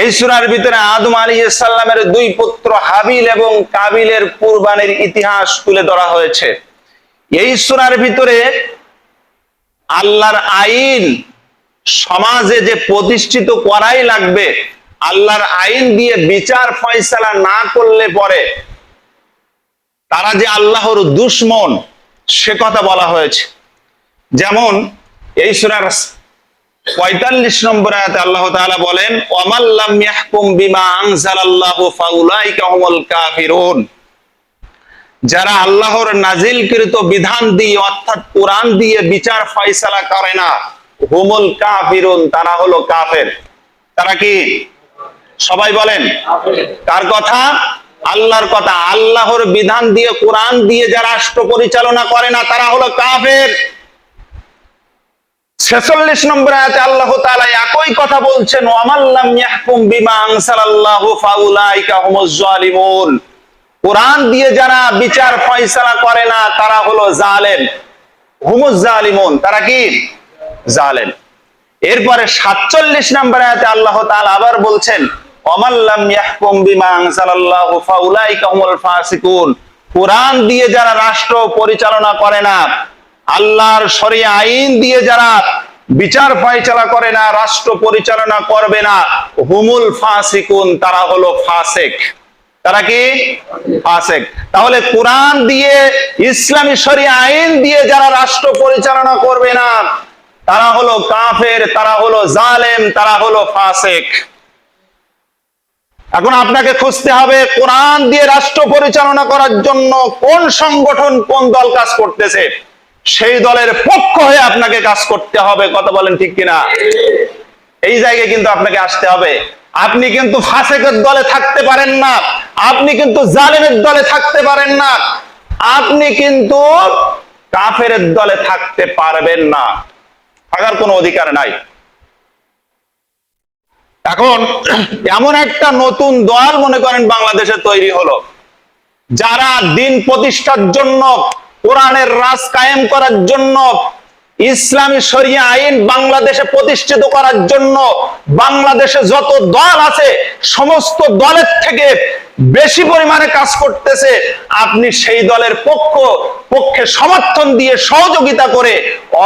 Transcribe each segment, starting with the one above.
এই সুরার ভিতরে আদম আলী ইসাল্লামের দুই পুত্র হাবিল এবং কাবিলের কুরবানির ইতিহাস তুলে ধরা হয়েছে। এই সুরার ভিতরে আল্লাহর আইন সমাজে যে প্রতিষ্ঠিত করাই লাগবে, আল্লাহর আইন দিয়ে বিচার ফয়সালা না করলে পরে তারা যে আল্লাহর দুশ্মন, সে কথা বলা হয়েছে। যেমন এই সুরার পঁয়তাল্লিশ নম্বর আয়াতে আল্লাহ তাআলা বলেন ওয়ামাল্লাম ইয়াহকুম বিমা আনজালাল্লাহু ফাউলাইকা হুমুল কাফিরুন। যারা আল্লাহর নাজিলকৃত বিধান দিয়ে, অর্থাৎ কোরআন দিয়ে বিচার ফয়সালা করে না, হুমুল কাফিরুন, তারা হলো কাফের। তারা কি? সবাই বলেন, কার কথা? আল্লাহর কথা। আল্লাহর বিধান দিয়ে, কোরআন দিয়ে যারা রাষ্ট্র পরিচালনা করে না, তারা হলো কাফের। ছেচল্লিশ নম্বর আয়াতে আল্লাহ তাআলা একই কথা বলছেন ইয়াহকুম বিমা জালিমুন। কোরআন দিয়ে যারা বিচার ফয়সালা করে না, তারা হলো জালেম। হুমুজ জালিমুন, তারা কি? জালেম। এরপরে সাতচল্লিশ নম্বর আয়াতে আল্লাহ তাআলা আবার বলছেন ওয়ামাল্লাম ইয়াহকুম বিমা আনসালাল্লাহু ফাউলাইকা হুমুল ফাসিকুন। কোরআন দিয়ে যারা রাষ্ট্র পরিচালনা করে না আল্লাহর শরিয়া আইন দিয়ে যারা বিচার ফয়সালা করে না, রাষ্ট্র পরিচালনা করবে না, হুমুল ফাসিকুন, তারা হলো ফাসেক। তারা কি? ফাসেক। তাহলে কোরআন দিয়ে, ইসলামী শরিয়া আইন দিয়ে যারা রাষ্ট্র পরিচালনা করবে না, তারা হলো কাফের, তারা হলো জালেম, তারা হলো ফাসেক। এখন আপনাকে খুঁজতে হবে, কোরআন দিয়ে রাষ্ট্র পরিচালনা করার জন্য কোন সংগঠন কোন দল কাজ করতেছে? সেই দলের পক্ষ হয়ে আপনাকে কাজ করতে হবে, কথা বলেন ঠিক কিনা? এই জায়গায় কিন্তু আপনাকে আসতে হবে। আপনি কিন্তু ফাসেকের দলে থাকতে পারেন না, আপনি কিন্তু জালেমের দলে থাকতে পারেন না, আপনি কিন্তু কাফের দলে থাকতে পারবেন না। থাকার কোনো অধিকার নাই। এখন এমন একটা নতুন দল মনে করেন বাংলাদেশে তৈরি হলো, যারা দিন প্রতিষ্ঠার জন্য কোরআনের রাজ কায়েম করার জন্য, ইসলামী শরিয়া আইন বাংলাদেশে প্রতিষ্ঠিত করার জন্য বাংলাদেশে যত দল আছে, সমস্ত দলের থেকে বেশি পরিমাণে কাজ করতেছে, আপনি সেই দলের পক্ষ, পক্ষে সমর্থন দিয়ে সহযোগিতা করে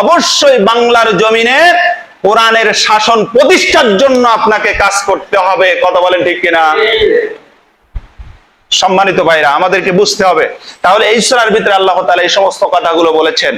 অবশ্যই বাংলার জমিনে কোরআনের শাসন প্রতিষ্ঠার জন্য আপনাকে কাজ করতে হবে। কথা বলেন ঠিক কিনা? সম্মানিত ভাইরা আমাদেরকে বুঝতে হবে। তাহলে এই ভিতরে আল্লাহ তালা এই সমস্ত কথাগুলো বলেছেন।